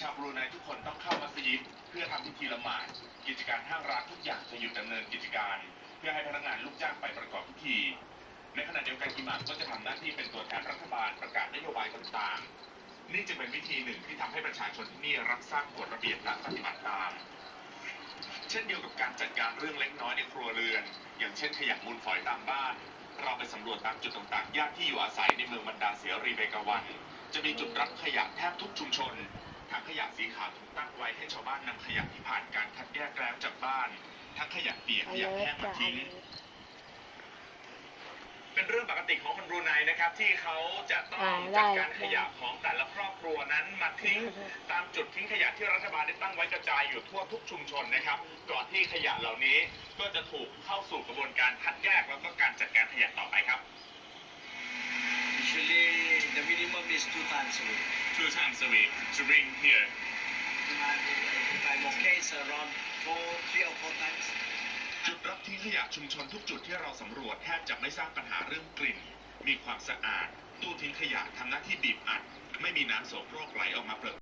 ชาวบรูไนทุกคนต้องเข้ามัสยิดเพื่อทำพิธีละหมาดกิจการห้างร้านทุกอย่างจะหยุดดำเนินกิจการ เพื่อให้พนักงานลูกจ้างไปประกอบพิธี ในขณะเดียวกันอิหม่ามก็จะทำหน้าที่เป็นตัวแทนรัฐบาลประกาศนโยบายต่างๆ นี่จะเป็นวิธีหนึ่งที่ทำให้ประชาชนที่นี่รับทราบกฎระเบียบและปฏิบัติตามเช่นเดียวกับการจัดการเรื่องเล็กน้อยในครัวเรือน อย่างเช่นขยะมูลฝอยตามบ้าน เราไปสำรวจตามจุดต่างๆย่านที่อยู่อาศัยในเมืองบรรดาเสียรีเบกาวัน จะมีจุดรับขยะแทบทุกชุมชน ถังขยะสีขาวถูกตั้งไว้ให้ชาวบ้านนำขยะที่ผ่านการคัดแยกแล้วจากบ้าน ทั้งขยะเปียกขยะแห้งมาทิ้งเป็นเรื่องปกติของคนบรูไนนะครับ ที่เขาจะต้องจัดการขยะของแต่ละครอบครัวนั้นมาทิ้งตามจุดทิ้งขยะที่รัฐบาลได้ตั้งไว้กระจายอยู่ทั่วทุกชุมชนนะครับ ก่อนที่ขยะเหล่านี้ก็จะถูกเข้าสู่กระบวนการคัดแยกแล้วก็การจัดการขยะต่อไปครับ Usually the minimum is two times a week. two times a week to bring here And if I'm okay, it's around four, three or four times. จุดรับทิ้งขยะชุมชนทุกจุดที่เราสำรวจแทบจะไม่สร้างปัญหาเรื่องกลิ่น มีความสะอาด ตู้ทิ้งขยะทำหน้าที่บีบอัด ไม่มีน้ำโสโครกไหลออกมาเปลือก